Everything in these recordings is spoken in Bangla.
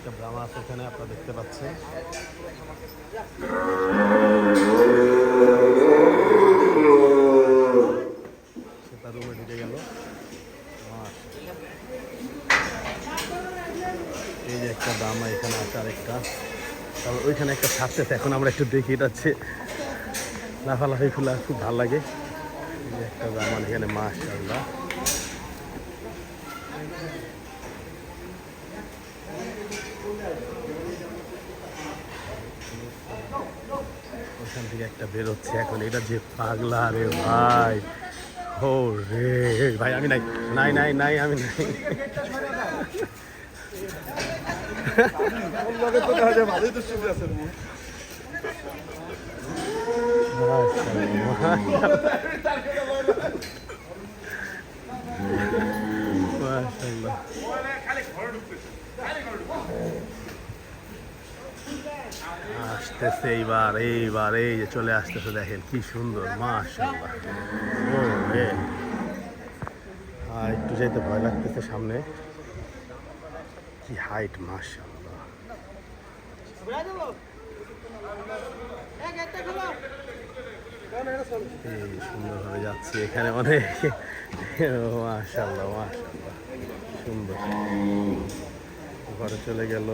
একটা ব্রাহ্মা আছে এখানে আপনারা দেখতে পাচ্ছেন। গেল। এই যে একটা ব্রাহ্মা এখানে আছে আরেকটা। তারপর ওইখানে একটা ছাড়তেছে এখন আমরা একটু দেখি এটা হচ্ছে লাফালাফি ফুলা, খুব ভালো লাগে। একটা ব্রাহ্মণ এখানে মাশাআল্লাহ। ওখান থেকে একটা বেরোচ্ছে। এখন এটা যে পাগলা রে ভাই। ও রে ভাই, আমি নাই। নাই নাই নাই, আমি নাই। মাশাআল্লাহ। আসতেছে এইবার এইবার, এই যে চলে আসতেছে দেখেন, কি সুন্দর, মাশাআল্লাহ। ও একটু যেতে ভয় লাগতেছে সামনে। কি হাইট মাশাআল্লাহ। এই সুন্দরভাবে যাচ্ছে এখানে অনেক। মাশাআল্লাহ মাশাআল্লাহ। সুন্দর। ঘরে চলে গেল।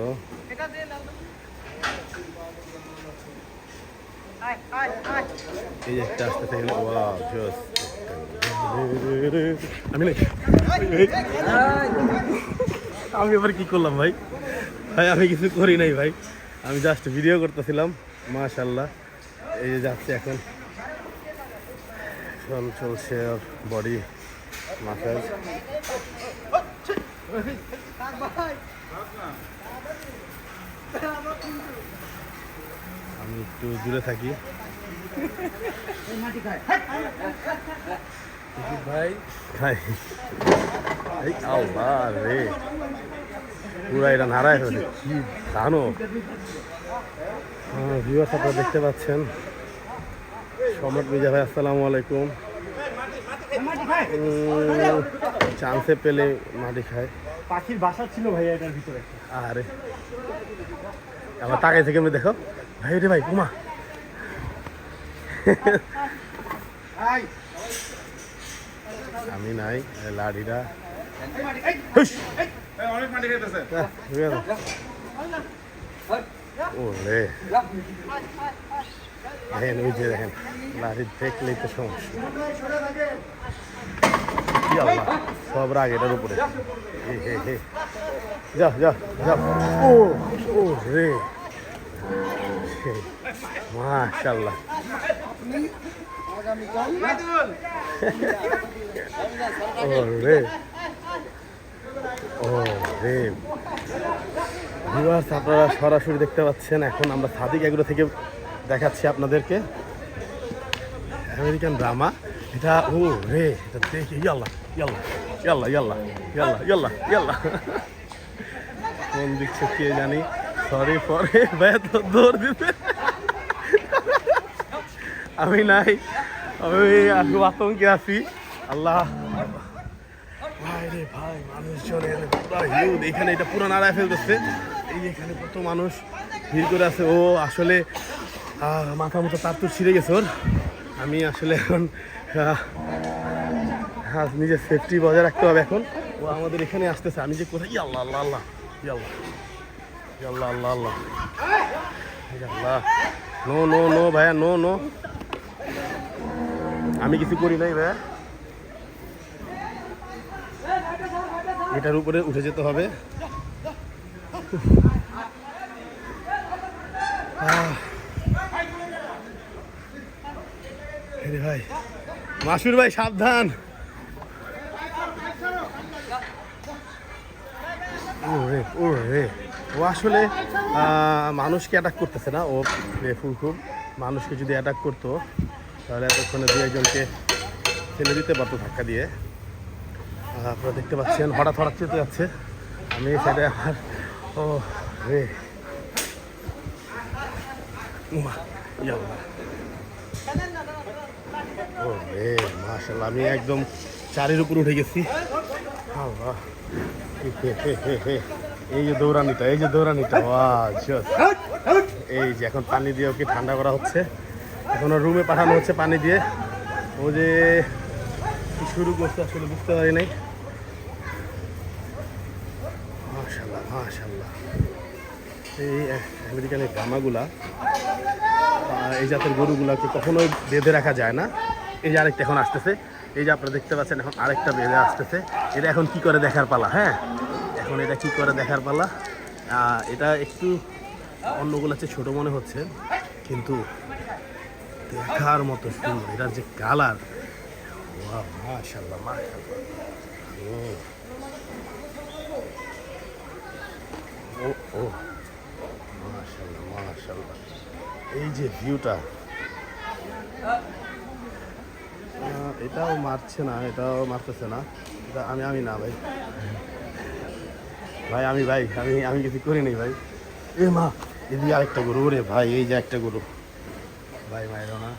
এই যে থাকলে ওয়াও জোস আমি আমি এবার কি করলাম ভাই? ভাই, আমি কিছু করি নাই ভাই। আমি জাস্ট ভিডিও করতেছিলাম মাশাল্লাহ এই যে যাচ্ছে এখন। এখন চলছে বডি মাসাজ আমি একটু দূরে থাকি। ভাই। খাই এই আল্লাহ রে। পুরা এটা নাড়ায় ফেলে কি জানো? ভিউয়ার্স আপনারা দেখতে পাচ্ছেন। সম্রাট মির্জা ভাই আসসালামু আলাইকুম। চান্সে পেলে মাটি খায়। পাখির বাসা ছিল ভাইয়া এটার ভিতরে। আরে। আমার তাকাই থেকে দেখো। ভাই রে ভাই কুমা আমি নাই এই লাঠিটা হুস! অনেক মাটি খেতেছে আহ, ঠিক আছে। ও রে দেখেন ওই যে দেখেন লাঠি দেখলেই তো সমস্যা। সব রাগ এটার উপরে যা যা যা ও ও রে ও রে ও রে আপনারা সরাসরি দেখতে পাচ্ছেন, এখন আমরা সাদিক এগুলো থেকে দেখাচ্ছি আপনাদেরকে। আমেরিকান ড্রামা এটা ও রে এটা দেখে ইয়াল্লা ইয়াল্লা ইয়াল্লা ইয়াল্লা ইয়াল্লা ইয়াল্লা ইয়াল্লা কোন দিচ্ছে কে জানি? সরি ফরে ভাইয়া তো দৌড় দিতে। আমি নাই। আমি আসব আতঙ্কে আছি। আল্লাহ। ভাই রে ভাই মানুষজনের পুরা হিউজ এখানে এটা পুরো নাড়ায় ফেলতেছে। এই এখানে কত মানুষ ভিড় করে আছে। ও, আসলে মাথা মতো তার তো ছিঁড়ে গেছে ওর। আমি আসলে এখন নিজের সেফটি বজায় রাখতে হবে এখন। ও আমাদের এখানে আসতেছে। আমি যে কোথায় আল্লাহ আল্লাহ আল্লাহ। আল্লাহ। ভাইয়া নো নো আমি কিছু করি নাই, ভাইয়া। এটার উপরে উঠে যেতে হবে। ভাই, মাসুর ভাই, সাবধান। ও রে ও আসলে মানুষকে অ্যাটাক করতেছে না, ও ফুল খুব। মানুষকে যদি অ্যাটাক করতো, তাহলে এতক্ষণে দু একজনকে ফেলে দিতে পারতো ধাক্কা দিয়ে। আপনারা দেখতে পাচ্ছেন, হঠাৎ হঠাৎ চেতে যাচ্ছে। আমি সাইডে আমার ও, রে। ও রে আমি একদম চারের উপর উঠে গেছি। আল্লাহ। এই যে দৌড়ানিটা, এই যে দৌড়ানিটা এই যে এখন পানি দিয়ে ওকে ঠান্ডা করা হচ্ছে। এখন রুমে পাঠানো হচ্ছে পানি দিয়ে। ও যে শুরু করছে আসলে বুঝতে পারি নাই। এই আমেরিকান এই গামাগুলা এই জাতের গরুগুলাকে কখনোই বেঁধে রাখা যায় না। এই যে আরেকটা এখন আসতেছে। এই যে আপনারা দেখতে পাচ্ছেন, এখন আরেকটা বেঁধে আসতেছে। এটা এখন কি করে দেখার পালা হ্যাঁ? এখন এটা কি করে দেখার পালা? এটা একটু অন্যগুলো চেয়ে ছোটো মনে হচ্ছে, কিন্তু দেখার মতো সুন্দর। এটার যে কালার মাশাল্লাহ মাশাল্লাহ ও ও মাশাল্লাহ মাশাল্লাহ এই যে ভিউটা এটাও মারছে না, এটাও মারতেছে না। এটা আমি আমি না ভাই। ভাই, আমি ভাই, আমি আমি কিছু করি করিনি ভাই। এ মা, এদিকে আরেকটা গরু রে ভাই, এই যে একটা গরু। ভাই মায়ের না।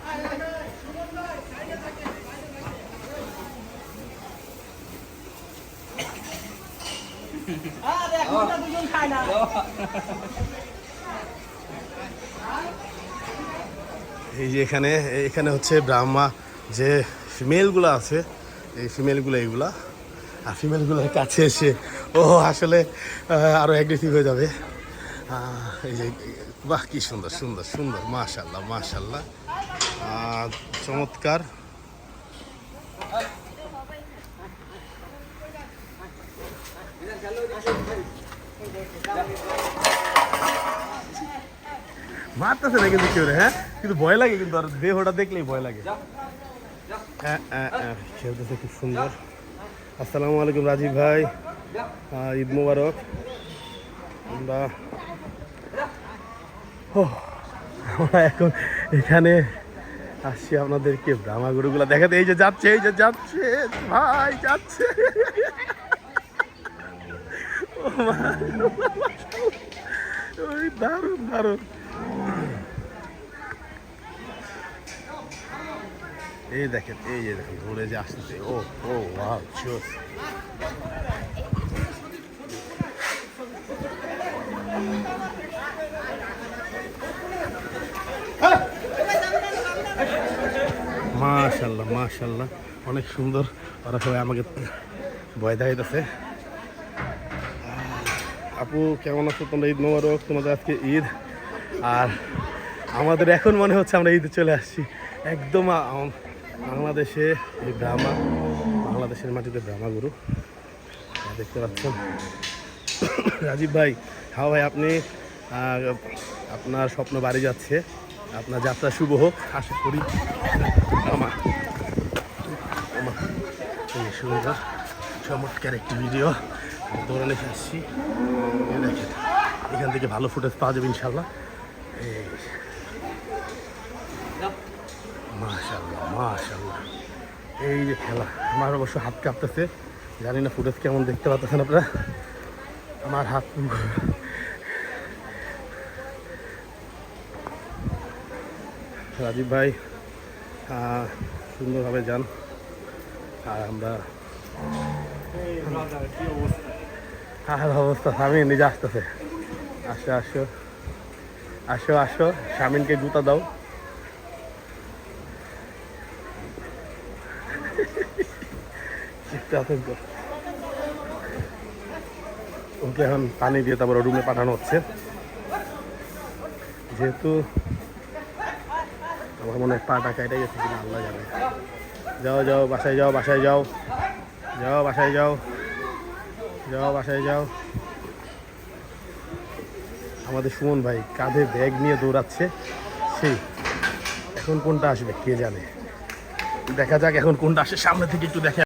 এই যে এখানে এখানে হচ্ছে ব্রাহ্মা, যে ফিমেলগুলো আছে, এই ফিমেলগুলো এইগুলা। আর ফিমেলগুলোর কাছে এসে ও আসলে আহ, আরও অ্যাগ্রেসিভ হয়ে যাবে। এই যে বাহ কি সুন্দর সুন্দর সুন্দর মাশাল্লাহ মাশাল্লাহ চমৎকার। মারতেছে না কিন্তু কেউ হ্যাঁ? কিন্তু ভয় লাগে কিন্তু আর দেহটা দেখলেই ভয় লাগে। হ্যাঁ, হ্যাঁ, হ্যাঁ, খেলতেছে খুব সুন্দর। আসসালামু আলাইকুম রাজীব ভাই। ঈদ মুবারক। আমরা আমরা এখন এখানে আসছি আপনাদেরকে ব্রাহ্মা গরুগুলা দেখাতে। এই যে যাচ্ছে, এই যে যাচ্ছে, ভাই, যাচ্ছে। দারুণ দারুণ। এই দেখেন, এই যে দেখেন, ঘুরে যে আসতেছে। ও ও ওয়াও মাশাল্লাহ মাশাল্লাহ অনেক সুন্দর। ওরা সবাই আমাকে ভয় দেখাইতেছে। আপু, কেমন আছো তোমরা? ঈদ মোবারক, তোমাদের আজকে ঈদ। আর আমাদের এখন মনে হচ্ছে আমরা ঈদে চলে আসছি। একদম বাংলাদেশে এই ব্রাহ্মা, বাংলাদেশের মাটিতে ব্রাহ্মা গুরু। দেখতে পাচ্ছেন, রাজীব ভাই। হ্যাঁ ভাই, আপনি আপনার স্বপ্ন বাড়ি যাচ্ছে। আপনার যাত্রা শুভ হোক। আশা করি। আমা। আমা। এই সুন্দর চমৎকার একটি ভিডিও দৌড়ানে আসছি। দেখেন। এখান থেকে ভালো ফুটেজ পাওয়া যাবে ইনশাল্লাহ মাশাল্লাহ মাশাল্লাহ এই যে খেলা। আমার অবশ্য হাত কাঁপতেছে। জানি না ফুটেজ কেমন দেখতে পাচ্ছেন আপনারা। আমার হাত রাজীব ভাই সুন্দরভাবে যান। আর আমরা আর অবস্থা, স্বামী নিজে আসতেছে। আসো আসো। আসো আসো, স্বামীনকে জুতা দাও। ওকে এখন পানি দিয়ে তারপর রুমে পাঠানো হচ্ছে। যেহেতু আমার মনে হয় পাটা কেটে গেছে কিনা, আল্লাহ জানে। যাও যাও, বাসায় যাও বাসায় যাও। যাও, বাসায় যাও। যাও, বাসায় যাও। আমাদের সুমন ভাই কাঁধে ব্যাগ নিয়ে দৌড়াচ্ছে। সেই, এখন কোনটা আসবে কে জানে। দেখা যাক এখন কোনটা আসে, সামনে থেকে একটু দেখা